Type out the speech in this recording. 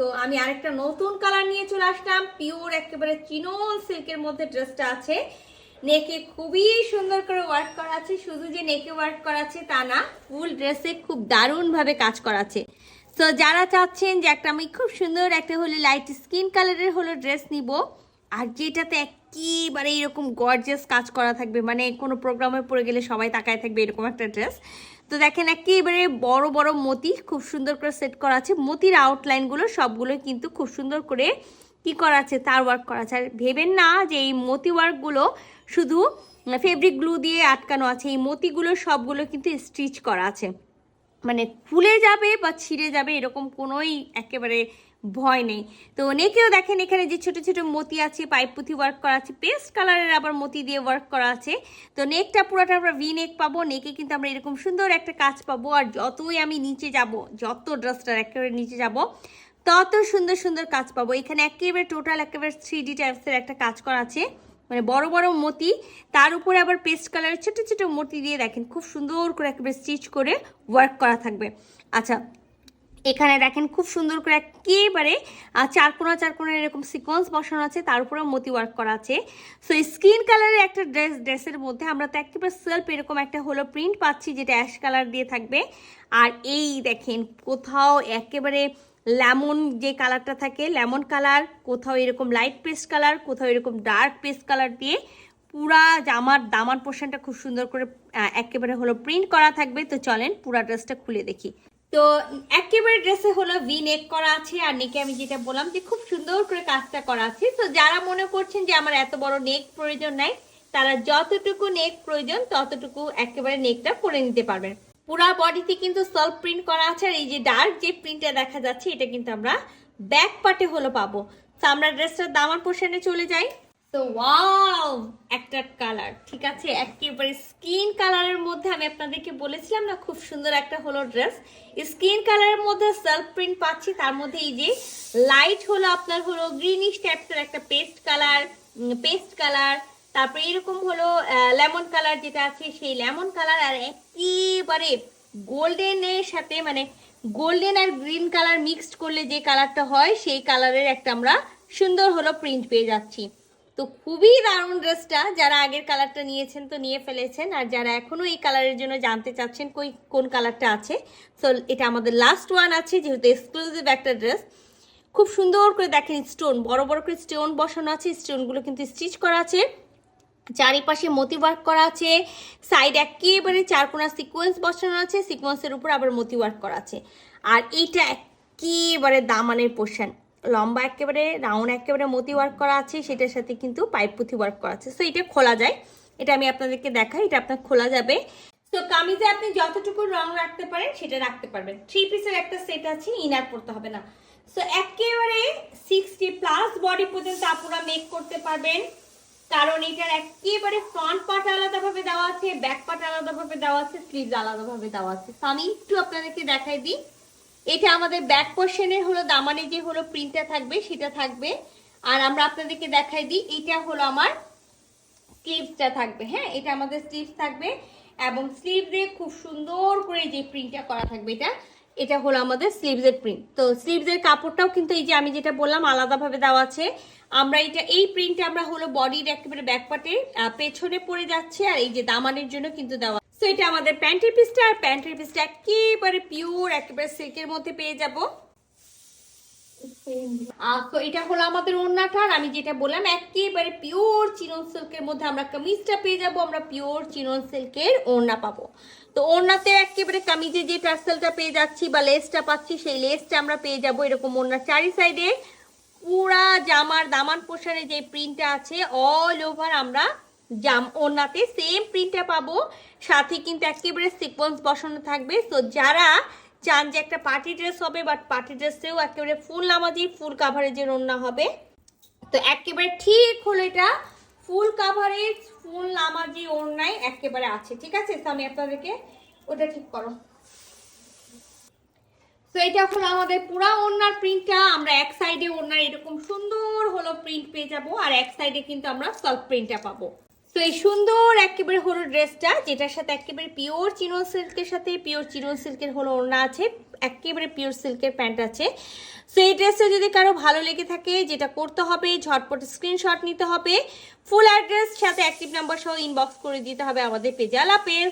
তো আমি আরেকটা নতুন কালার নিয়ে চলে আসলাম। পিওর একেবারে চিনন সিল্কের মধ্যে ড্রেসটা আছে। নেকে খুবই সুন্দর করে ওয়ার্ক করা আছে। শুধু যে নেকে ওয়ার্ক করা আছে তা না ফুল ড্রেসে খুব দারুণভাবে কাজ করা আছে। তো যারা চাচ্ছেন যে একটা আমি খুব সুন্দর একটা হলে লাইট স্কিন কালারের হলো ড্রেস নিব, আর যেটাতে একেবারে এরকম গর্জিয়াস কাজ করা থাকবে মানে কোনো প্রোগ্রামে পড়ে গেলে সবাই তাকায় থাকবে এরকম একটা ড্রেস তো দেখেন একই এবারে বড় বড় মতি, খুব সুন্দর করে সেট করা আছে। মতির আউটলাইনগুলো সবগুলো কিন্তু খুব সুন্দর করে কি করা আছে, তার ওয়ার্ক করা আছে। আর ভেবেন না যে এই মতি ওয়ার্কগুলো শুধু ফেব্রিক গ্লু দিয়ে আটকানো আছে, এই মতিগুলো সবগুলো কিন্তু স্টিচ করা আছে। মানে ফুলে যাবে বা ছিঁড়ে যাবে এরকম কোনোই একেবারে ভয় নেই। তো নেকেও দেখেন এখানে যে ছোট ছোট মতি আছে, পাইপ পুঁথি ওয়ার্ক করা আছে পেস্ট কালারের আবার মতি দিয়ে ওয়ার্ক করা আছে। তো নেকটা পুরোটা আমরা ভি নেক পাবো নেকে কিন্তু আমরা এরকম সুন্দর একটা কাজ পাবো। আর যতই আমি নিচে যাব, যত ড্রেসটার একেবারে নিচে যাব, তত সুন্দর সুন্দর কাজ পাবো। এখানে একেবারে টোটাল একেবারে থ্রি ডি টাইপসের একটা কাজ করা আছে। মানে বড় বড় মতি, তার উপরে আবার পেস্ট কালারের ছোট ছোট মতি দিয়ে দেখেন, খুব সুন্দর করে একেবারে স্টিচ করে ওয়ার্ক করা থাকবে। আচ্ছা এখানে দেখেন খুব সুন্দর করে একেবারে আহ, চার কোনা চার কোনা এরকম সিকোয়েন্স বসানো আছে তার উপরে মতি ওয়ার্ক করা আছে। সো স্কিন কালারের একটা ড্রেস ড্রেসের মধ্যে আমরা তো একেবারে সেলফ এরকম একটা হলো প্রিন্ট পাচ্ছি যেটা অ্যাশ কালার দিয়ে থাকবে। আর এই দেখেন কোথাও একেবারে লেমন যে কালারটা থাকে লেমন কালার কোথাও এরকম লাইট পেস্ট কালার কোথাও এরকম ডার্ক পেস্ট কালার দিয়ে পুরা জামার দামার পোর্শনটা খুব সুন্দর করে একেবারে হলো প্রিন্ট করা থাকবে। তো চলেন পুরা ড্রেসটা খুলে দেখি। তো একেবারে ড্রেসে হলো ভি নেক করা আছে, আর নেকে আমি যেটা বললাম যে খুব সুন্দর করে কাজটা করা আছে। তো যারা মনে করছেন যে আমার এত বড় নেক প্রয়োজন নাই, তারা যতটুকু নেক প্রয়োজন, ততটুকু একেবারে নেকটা করে নিতে পারবেন। পুরা বডিতে কিন্তু সলভ প্রিন্ট করা আছে, আর এই যে ডার্ক যে প্রিন্টটা দেখা যাচ্ছে, এটা কিন্তু আমরা ব্যাক পার্টে হলো পাবো। তো আমরা ড্রেসটার দামার পোর্শনে চলে যাই। তো ওয়াও, একটা কালার, ঠিক আছে? একেবারে স্কিন কালারের মধ্যে আমি আপনাদেরকে বলেছিলাম না, খুব সুন্দর একটা হলো ড্রেস। স্কিন কালারের মধ্যে সেলফ প্রিন্ট পাচ্ছি, তার মধ্যে এই যে লাইট হলো আপনার হলো গ্রিনিশ টাইপসের একটা পেস্ট কালার পেস্ট কালার তারপরে এরকম হলো লেমন কালার যেটা আছে, সেই লেমন কালার আর একেবারে গোল্ডেনের সাথে মানে গোল্ডেন আর গ্রিন কালার মিক্সড করলে যে কালারটা হয়, সেই কালারের একটা আমরা সুন্দর হলো প্রিন্ট পেয়ে যাচ্ছি। তো খুবই দারুণ ড্রেসটা। যারা আগের কালারটা নিয়েছেন তো নিয়ে ফেলেছেন। আর যারা এখনও এই কালারের জন্য জানতে চাচ্ছেন কই, কোন কালারটা আছে সো এটা আমাদের লাস্ট ওয়ান আছে, যেহেতু এক্সক্লুসিভ একটা ড্রেস খুব সুন্দর করে দেখেন স্টোন বড় বড় করে স্টোন বসানো আছে। স্টোনগুলো কিন্তু স্টিচ করা আছে। চারিপাশে মতি ওয়ার্ক করা আছে। সাইড একেবারে চারকোনা সিকোয়েন্স বসানো আছে। সিকোয়েন্সের উপর আবার মতি ওয়ার্ক করা আছে। আর এইটা একেবারে দামানের পোর্শন লম্বা একেবারে রাউন্ড একেবারে মতি ওয়ার্ক করা আছে, সেটার সাথে কিন্তু পাইপ পুঁথি ওয়ার্ক করা আছে। সো এটা খোলা যায়। এটা আমি আপনাদেরকে দেখাই, এটা আপনার খোলা যাবে। তো কামিজে আপনি যতটুকু রং রাখতে পারেন, সেটা রাখতে পারবেন। থ্রি পিসের একটা সেট আছে ইনার পড়তে হবে না। সো একেবারে সিক্সটি প্লাস বডি পর্যন্ত আপনারা মেক করতে পারবেন। কারণ এটার একেবারে ফ্রন্ট পার্ট আলাদাভাবে দেওয়া আছে ব্যাক পার্ট আলাদাভাবে দেওয়া আছে স্লিভস আলাদাভাবে দেওয়া আছে। আমি একটু আপনাদেরকে দেখাই দিই। এটা আমাদের ব্যাক পোর্শনের হলো দামানে যে হলো প্রিন্টটা থাকবে, সেটা থাকবে। আর আমরা আপনাদেরকে দেখাই দিই, এটা হলো আমার স্লিভসটা থাকবে হ্যাঁ? এটা আমাদের স্লিভস থাকবে এবং স্লিভসে খুব সুন্দর করে যে প্রিন্টটা করা থাকবে এটা এটা হলো আমাদের স্লিভসের প্রিন্ট তো স্লিভসের কাপড়টাও কিন্তু এই যে আমি যেটা বললাম, আলাদাভাবে দেওয়া আছে। আমরা এটা, এই প্রিন্টটা আমরা হলো বডির একেবারে ব্যাকপার্টে পেছনে পড়ে যাচ্ছে, আর এই যে দামানের জন্য কিন্তু দেওয়া তো এটা আমাদের প্যান্টের পিসটা আর প্যান্টের পিসটা একেবারে পিওর একেবারে সিল্কের মধ্যে পেয়ে যাব। তো এটা হলো আমাদের ওড়নাটা, আর আমি যেটা বললাম, একেবারে পিওর চিনন সিল্কের মধ্যে আমরা কামিজটা পেয়ে যাব, আমরা পিওর চিনন সিল্কের ওড়না পাবো। তো ওড়নাতে একেবারে কামিজে যে টার্সেলটা পেয়ে যাচ্ছি বা লেসটা পাচ্ছি, সেই লেসটা আমরা পেয়ে যাব এরকম ওড়নার চারি সাইডে পুরা জামার দামান পোশারে যে প্রিন্টটা আছে অল ওভার আমরা জাম ওড়নাতে সেম প্রিন্টটা পাবো। সাথে কিন্তু একেবারে সিকোয়েন্স বসানো থাকবে। তো যারা চান যে একটা পার্টি ড্রেস হবে বাট পার্টি ড্রেসেও একেবারে ফুল নামাজি ফুল কাভারেজের ওড়না হবে। তো একেবারে ঠিক হলো এটা। ফুল কাভারেজ ফুল নামাজি ওড়নায় একেবারে আছে। ঠিক আছে তো আমি আপনাদেরকে ওটা ঠিক করো। তো এটা হলো আমাদের পুরা ওড়নার প্রিন্টটা আমরা এক সাইডে ওড়নার এরকম সুন্দর হলো প্রিন্ট পেয়ে যাব। আর এক সাইডে কিন্তু আমরা সলভ প্রিন্টটা পাবো। তো এই সুন্দর একেবারে হলো ড্রেসটা, যেটার সাথে একেবারে পিওর চিনন সিল্কের সাথে পিওর চিনন সিল্কের হলো ওড়না আছে, একেবারে পিওর সিল্কের প্যান্ট আছে। সো এই ড্রেসটা যদি কারও ভালো লেগে থাকে, যেটা করতে হবে, ঝটপট স্ক্রিনশট নিতে হবে ফুল অ্যাড্রেস সাথে অ্যাক্টিভ নাম্বার সহ ইনবক্স করে দিতে হবে আমাদের পেজে আলাপের।